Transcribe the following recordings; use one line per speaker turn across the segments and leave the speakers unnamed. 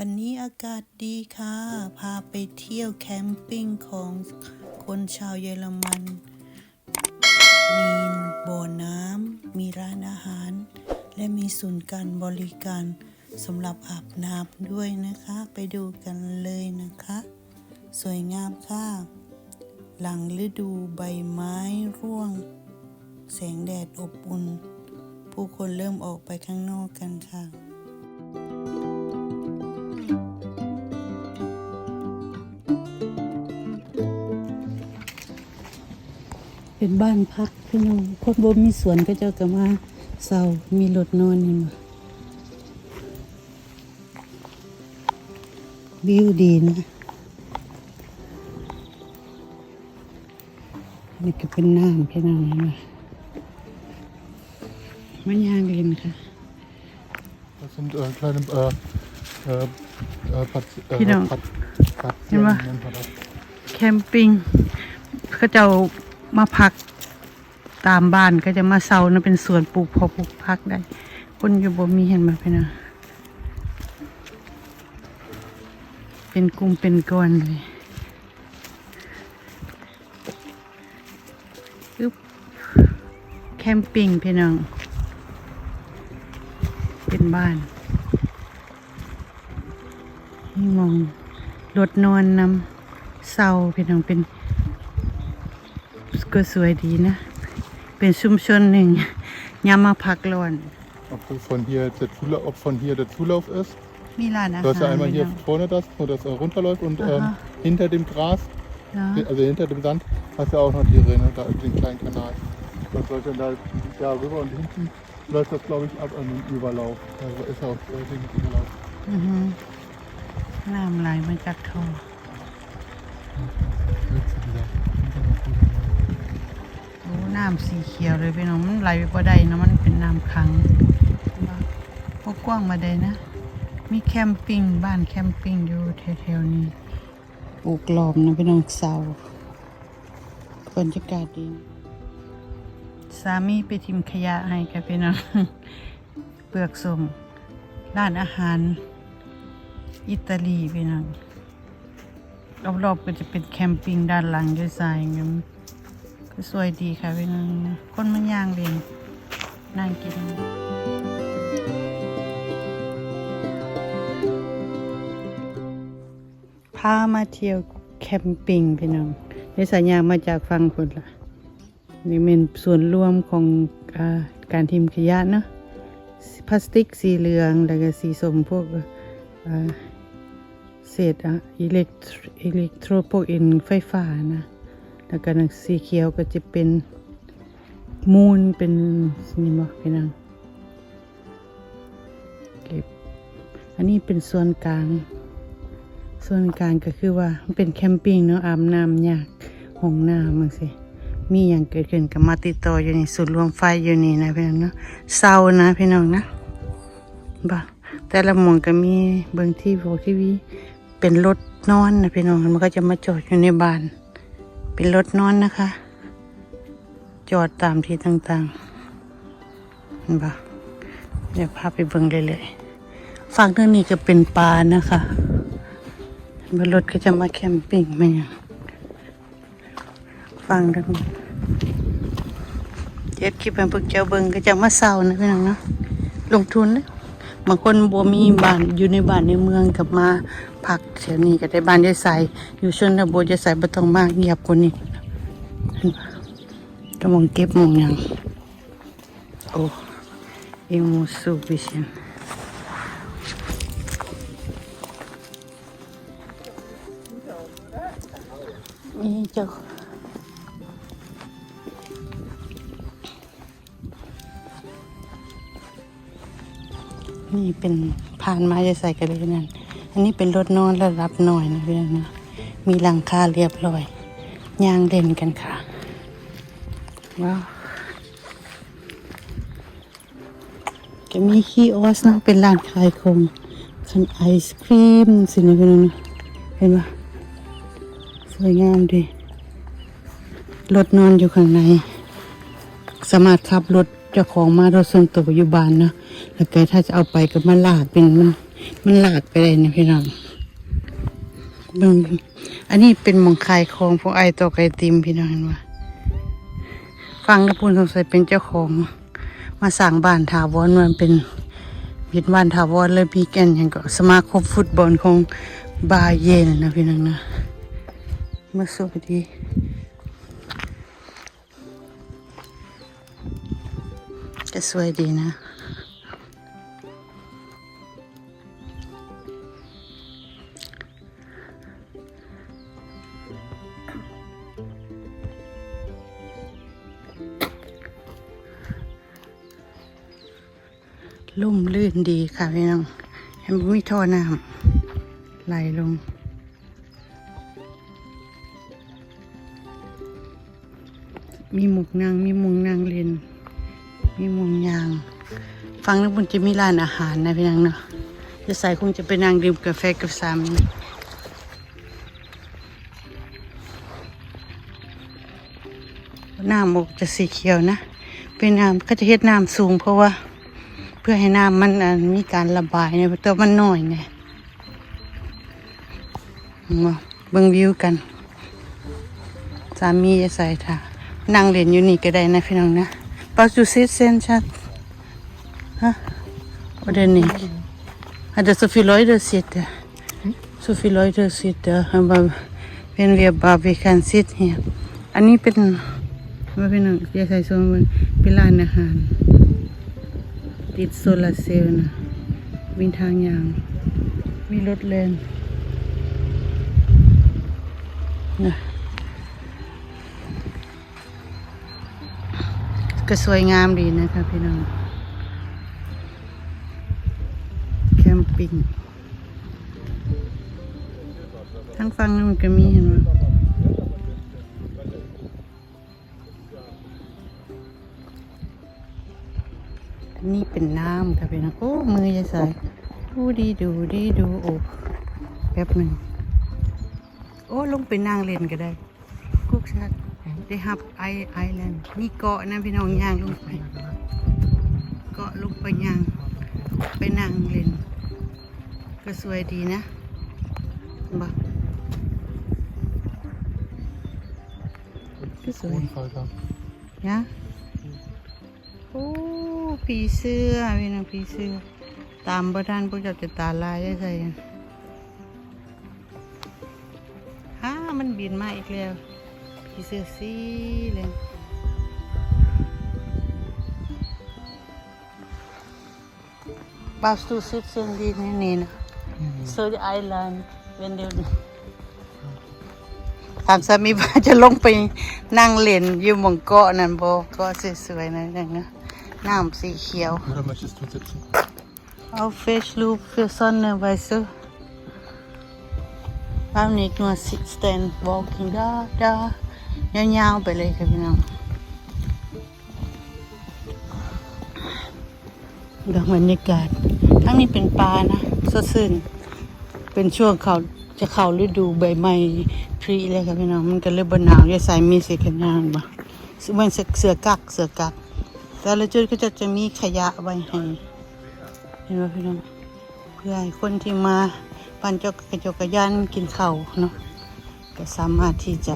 วันนี้อากาศดีค่ะ พาไปเที่ยวแคมปิ้งของคนชาวเยอรมัน มีบ่อน้ำ มีร้านอาหาร และมีศูนย์การบริการสำหรับอาบน้ำด้วยนะคะ ไปดูกันเลยนะคะ สวยงามค่ะ หลังฤดูใบไม้ร่วง แสงแดดอบอุ่น ผู้คนเริ่มออกไปข้างนอกกันค่ะ เป็นบ้านพักพี่น้องคนบ่มีสวนก็เจ้าก็มาเศร้ามีรถนอนนี่มาวิวดีนะนี่ก็เป็นน้ำพี่น้องนะมันยางเล่นค่ะ
Das sind äh, kleine äh, äh, äh, Pat, äh,
Genau.
Pat, Pat,
Immer.
nennt man das.
แคมปิ้งเขาจะเอา มาพักตามบ้านก็จะมาเซานะเป็นสวนปลูกพอปลูกพักได้ คนอยู่บ่มีเห็นมาพี่นะเป็นกลุ่มเป็นก้อนเลยอึ๊บแคมปิ้งพี่น้อง เป็นบ้านนี่มองรถนอนนำเศร้าพี่น้องเป็น ก็สวยดีนะ เป็นชุมชนหนึ่งยามมาพักร้อน
Ob das von hier der Zulauf, ob von hier der Zulauf ist.
มีร้านอาหาร
Du hast ja einmal
พี่
hier
น้อง
vorne das, wo das äh, runterläuft und ähm,
Aha.
hinter dem Gras,
เนาะ
also hinter dem Sand, hast du auch noch die Rinne, da den kleinen Kanal. Das sollte dann da ja, rüber und hinten läuft das glaube ich ab an den Überlauf. Also ist auch äh, den Überlauf.
อือฮึน้ำไหลมาจากท่อ น้ำสีเขียวเลยพี่น้องมันไหลไปบ่ได้นะมันเป็นน้ำขังบ่กกว้างมาได้นะ มีแคมปิ้งบ้านแคมปิ้งอยู่แถวๆนี้ปลูกล้อมนะพี่น้องเสาบรรยากาศดีสามีไปทิมขยะให้กับพี่น้องเปลือกส้มร้านอาหาร อิตาลีพี่น้องรอบๆก็จะเป็นแคมปิ้งด้านหลังด้วยทรายงั้นก็ สวยดีค่ะพี่น้องคนมันย่างเรียนนั่งกินพามาเที่ยวแคมปิ้งพี่น้องในสัญญามาจากฟังคนละนี่เป็นส่วนรวมของอการทิมขยะเนาะพลาสติกสีเหลือง แล้วก็สีส้มพวกเศษอะอิเล็กทรอิเล็กโทรพวกอ็นไฟฟ้านะ แล้วก็สีเขียวก็จะเป็นมูลเป็นนี่บ่พี่น้องเก็บอันนี้เป็นส่วนกลาง ส่วนกลางก็คือว่ามันเป็นแคมปิ้งเนาะอาบน้ำยากห้องน้ำมันสิมีอย่างเกิดขึ้นกับมาติดต่ออยู่นี่สุดรวมไฟอยู่นี่นะพี่น้องเนาะเศร้านะพี่น้องนะบ่แต่ละหมองก็มีเบิ่งที่บอกที่วีเป็นรถนอนนะพี่น้องมันก็จะมาจอดอยู่ในบ้าน เป็นรถนอนนะคะ จอดตามที่ต่างๆเห็นบ่เดี๋ยวพาไปเบิ่งเลยๆฝั่งนึงนี่ก็เป็นป่านะคะบนรถก็จะมาแคมปิ้งมาอย่างฟังดังเจ็ดคลิปเป็นพวกเจ้าเบิงก็จะมาเศร้านะพี่น้องเนาะลงทุนนะ บางคนบ่มีบ้านอยู่ในบ้านในเมืองกับมาพักแถวนี้ก็ได้บ้านได้ใส่อยู่ชนบทจะใส่บ่ต้องมากเงียบกว่านี้ก็มองเก็บมองย่างโอ้เอมูสูบิชันนี่เจ้า นี่เป็นผ่านมาจะใส่กันเลยนั่น อันนี้เป็นรถนอนระดับหน่อยนะเพี่น้องนะมีหลังคาเรียบร้อยย่างเล่นกันค่ะ ว้าวจะมีคีออสนะเป็นร้านขายของคันไอศครีมสินะพี่น้องนะเห็นปะสวยงามดีรถนอนอยู่ข้างใน สามารถขับรถ เจ้าของมารถส่วนตัวอยู่บ้านเนาะแล้วแกถ้าจะเอาไปก็มาลากเป็นมันมันหลากไปเลยนะพี่น้องเบิ่งอันนี้เป็นหมองคายของพวกไอตอกไอติมพี่น้องเห็นว่าฟังแล้วพูนสงสัยเป็นเจ้าของ มาสั่งบ้านถาวรมันเป็นเป็นบ้านถาวรเลยมีแกนอย่างก็สมาคมฟุตบอลของบาเยนนะพี่น้องนะมาสวัสดี ก็สวยดีนะลุ่มลื่นดีค่ะพี่น้องเห็นบ่มีท่อน้ำไหลลง มีหมุกนางมีมุงนางเรียน มีมุงยาง ฟังแล้วมันจะมีร้านอาหารนะพี่น้องเนาะจะใส่คงจะไปนางดื่มกาแฟกับสามีน้ำมกจะสีเขียวนะ เป็นน้ำก็จะเฮ็ดน้ำสูง เพราะว่า เพื่อให้น้ำมันมีการระบายเนี่ยตัวมันน้อยเนี่ยมาเบิ่งวิวกัน สามีจะใส่ถ่านั่งเล่นอยู่นี่ก็ได้นะพี่น้องนะ ปาจูซิเซนชัดฮะอะไรนี่อันเดอร์โซฟีลอยเดอร์ซิตโซฟีลอยเดอร์ซิต aber wenn wir bar wir can sit here อันนี้เป็นว่าพี่น้องจะใส่โซนเป็นร้านอาหารติดโซลาเซลล์นะมีทางยาง มีรถเลนนะ ก็สวยงามดีนะคะพี่น้อง แคมปิ้งทั้งฟังมันก็มีเห็นไหมนนี่เป็นน้ำค่ะพี่น้องโอ้มือจะใส่ดูดีดูดีดูโอ้แป๊บหนึ่งโอ้ลงไปนั่งเล่นก็ได้กุ๊กชัด ได้ฮับไอไอแลนด์มีเกาะนะพี่น้องย่างลงไป เกาะลงไปย่าง ไปนั่งเล่น ก็สวยดีนะบ่ก็สวย
Unfalter.
นะโอ้ผีเสื้อพี่น้องผีเสื้อ ตามประธานพวกเจ้าจะตาลายได้ใส่กันฮ่ามันบินมาอีกแล้ว ผีเสื้อสีเลยบาสตูซิดเซนดีนี่นี่นะ So the island when they ถามสามีว่าจะลงไปนั่งเล่นอยู่หมองเกาะนั่นบ่เกาะสวยๆนั่นเองนะน้ำสีเขียว
Oder möchtest du sitzen?
Auf Facebook für Sonne, weißt du? Beim nicht nur sitzen, walking da, da, ยาวๆไปเลยค่ะพี่น้องดูบรรยากาศทั้งนี้เป็นปลานะสดชื่นเป็นช่วงเขาจะเข้าฤดูใบไม้พรีเลยค่ะพี่น้องมันก็เลยบหนาวจะใส่มีสีขนยางบ่มันเสือกักเสือกักแต่ละจุดก็จะจะมีขยะไว้ให้เห็นไหมพี่น้องเพื่อให้คนที่มาปั่นจักรยานกินข้าวเนาะก็สามารถที่จะ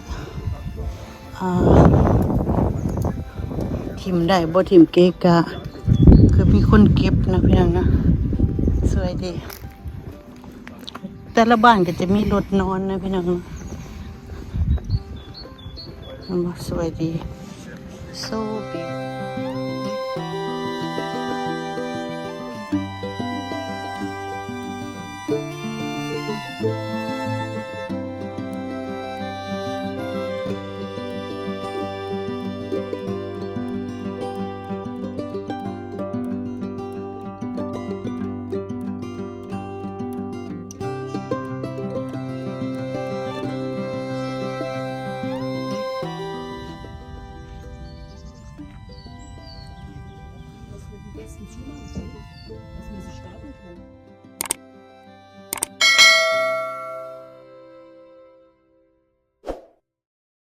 ทิมได้บ่ทิมเกะกะ คือมีคนเก็บนะพี่น้องนะ สวยดี แต่ละบ้านก็จะมีรถนอนนะพี่น้องนะสวยดี so beautiful